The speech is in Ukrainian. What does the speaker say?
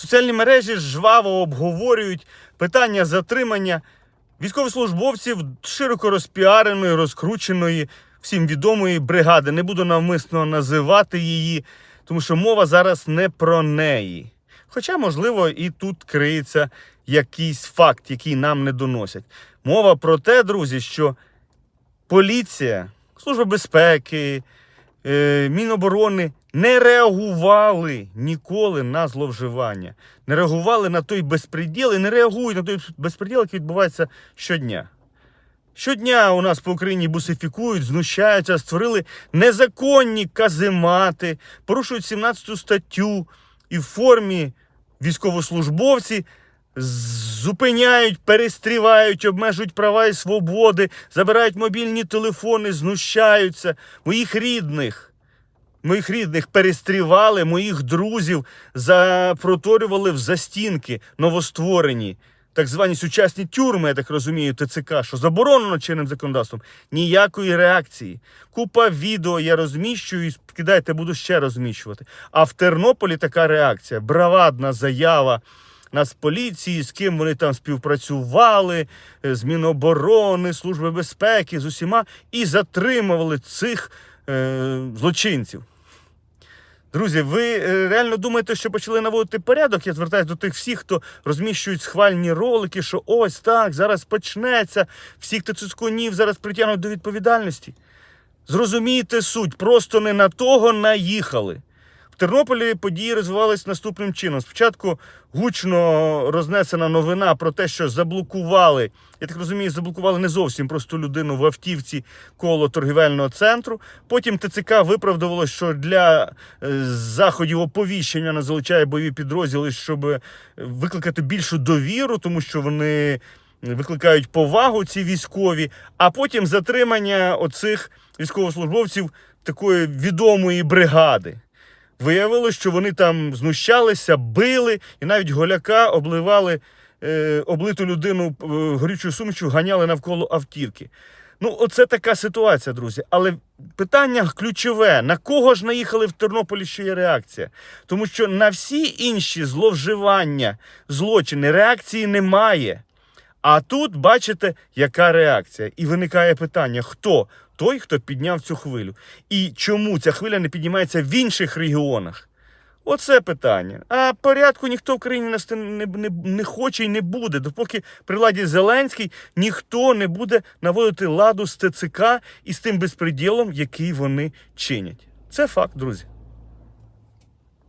Соціальні мережі жваво обговорюють питання затримання військовослужбовців широко розпіареної, розкрученої, всім відомої бригади. Не буду навмисно називати її, тому що мова зараз не про неї. Хоча, можливо, і тут криється якийсь факт, який нам не доносять. Мова про те, друзі, що поліція, Служба безпеки, е, Міноборони не реагували ніколи на зловживання, не реагували на той безпреділ і не реагують на той безпреділ, який відбувається щодня. Щодня у нас по Україні бусифікують, знущаються, створили незаконні каземати, порушують 17 статтю і в формі військовослужбовці зупиняють, перестрівають, обмежують права і свободи, забирають мобільні телефони, знущаються. Моїх рідних, моїх рідних перестрівали, моїх друзів запроторювали в застінки новостворені. Так звані сучасні тюрми, я так розумію, ТЦК, що заборонено чинним законодавством. Ніякої реакції. Купа відео я розміщую і кидайте, буду ще розміщувати. А в Тернополі така реакція. Бравадна заява нас поліції, з ким вони там співпрацювали, е, з Міноборони, Служби безпеки, з усіма, і затримували цих е, злочинців. Друзі, ви е, реально думаєте, що почали наводити порядок? Я звертаюся до тих всіх, хто розміщують схвальні ролики, що ось так, зараз почнеться, всіх тицюскунів зараз притягнуть до відповідальності. Зрозумійте суть, просто не на того наїхали. Тернополі події розвивались наступним чином. Спочатку гучно рознесена новина про те, що заблокували, я так розумію, заблокували не зовсім просту людину в автівці коло торгівельного центру. Потім ТЦК виправдувало, що для е, заходів оповіщення не залучає бойові підрозділи, щоб викликати більшу довіру, тому що вони викликають повагу ці військові, а потім затримання оцих військовослужбовців такої відомої бригади. Виявилось, що вони там знущалися, били і навіть голяка обливали е, облиту людину е, горючою сумішю, ганяли навколо автівки. Ну, оце така ситуація, друзі. Але питання ключове: на кого ж наїхали в Тернополі, що є реакція? Тому що на всі інші зловживання, злочини реакції немає. А тут бачите, яка реакція. І виникає питання: хто той, хто підняв цю хвилю? І чому ця хвиля не піднімається в інших регіонах? Оце питання. А порядку ніхто в країні не, не, не хоче і не буде. Допоки при владі Зеленський ніхто не буде наводити ладу з ТЦК і з тим безпреділом, який вони чинять. Це факт, друзі.